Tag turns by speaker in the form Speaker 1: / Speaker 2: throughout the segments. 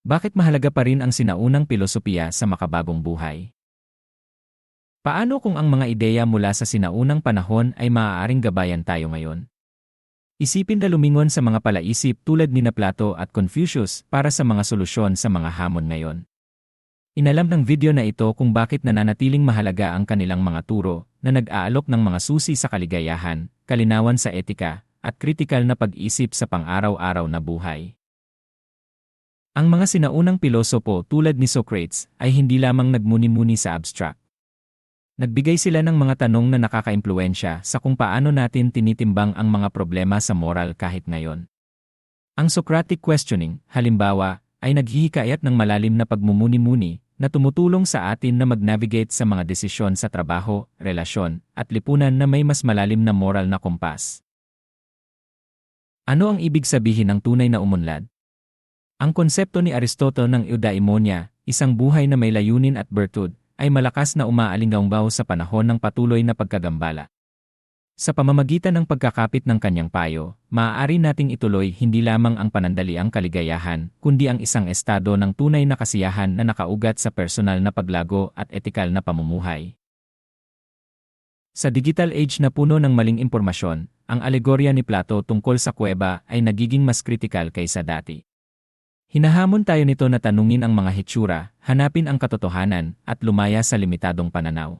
Speaker 1: Bakit mahalaga pa rin ang sinaunang pilosopiya sa makabagong buhay? Paano kung ang mga ideya mula sa sinaunang panahon ay maaaring gabayan tayo ngayon? Isipin na lumingon sa mga palaisip tulad ni Plato at Confucius para sa mga solusyon sa mga hamon ngayon. Inalam ng video na ito kung bakit nananatiling mahalaga ang kanilang mga turo na nag-aalok ng mga susi sa kaligayahan, kalinawan sa etika, at kritikal na pag-isip sa pang-araw-araw na buhay. Ang mga sinaunang pilosopo tulad ni Socrates ay hindi lamang nagmuni-muni sa abstract. Nagbigay sila ng mga tanong na nakakaimpluensya sa kung paano natin tinitimbang ang mga problema sa moral kahit ngayon. Ang Socratic questioning, halimbawa, ay naghihikayat ng malalim na pagmumuni-muni na tumutulong sa atin na mag-navigate sa mga desisyon sa trabaho, relasyon, at lipunan na may mas malalim na moral na kompas. Ano ang ibig sabihin ng tunay na umunlad? Ang konsepto ni Aristotle ng eudaimonia, isang buhay na may layunin at bertud, ay malakas na umaalinggaungbaw sa panahon ng patuloy na pagkagambala. Sa pamamagitan ng pagkakapit ng kanyang payo, maaari nating ituloy hindi lamang ang panandaliang kaligayahan, kundi ang isang estado ng tunay na kasiyahan na nakaugat sa personal na paglago at etikal na pamumuhay. Sa digital age na puno ng maling impormasyon, ang alegorya ni Plato tungkol sa kuweba ay nagiging mas kritikal kaysa dati. Hinahamon tayo nito na tanungin ang mga hitsura, hanapin ang katotohanan, at lumaya sa limitadong pananaw.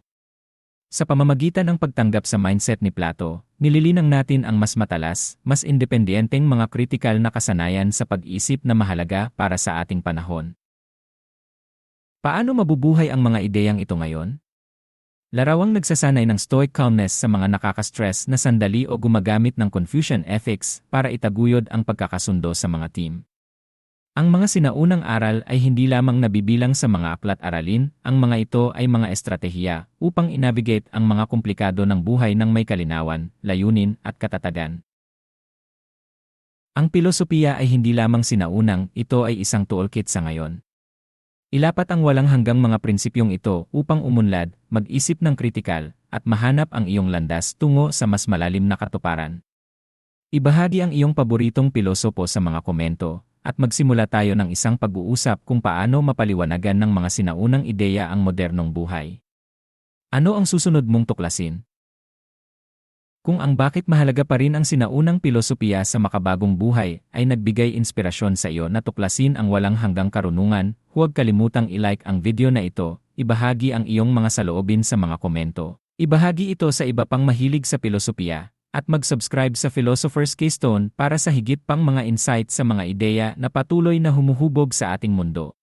Speaker 1: Sa pamamagitan ng pagtanggap sa mindset ni Plato, nililinang natin ang mas matalas, mas independenteng mga kritikal na kasanayan sa pag-isip na mahalaga para sa ating panahon. Paano mabubuhay ang mga ideyang ito ngayon? Larawang nagsasanay ng stoic calmness sa mga nakaka-stress na sandali o gumagamit ng Confucian ethics para itaguyod ang pagkakasundo sa mga team. Ang mga sinaunang aral ay hindi lamang nabibilang sa mga aklat-aralin, ang mga ito ay mga estratehiya upang inavigate ang mga komplikado ng buhay ng may kalinawan, layunin at katatagan. Ang pilosopiya ay hindi lamang sinaunang, ito ay isang toolkit sa ngayon. Ilapat ang walang hanggang mga prinsipyong ito upang umunlad, mag-isip ng kritikal, at mahanap ang iyong landas tungo sa mas malalim na katuparan. Ibahagi ang iyong paboritong pilosopo sa mga komento, at magsimula tayo ng isang pag-uusap kung paano mapaliwanagan ng mga sinaunang ideya ang modernong buhay. Ano ang susunod mong tuklasin? Kung ang bakit mahalaga pa rin ang sinaunang pilosopiya sa makabagong buhay ay nagbigay inspirasyon sa iyo na tuklasin ang walang hanggang karunungan, huwag kalimutang ilike ang video na ito, ibahagi ang iyong mga saloobin sa mga komento. Ibahagi ito sa iba pang mahilig sa pilosopiya, at mag-subscribe sa Philosopher's Keystone para sa higit pang mga insight sa mga ideya na patuloy na humuhubog sa ating mundo.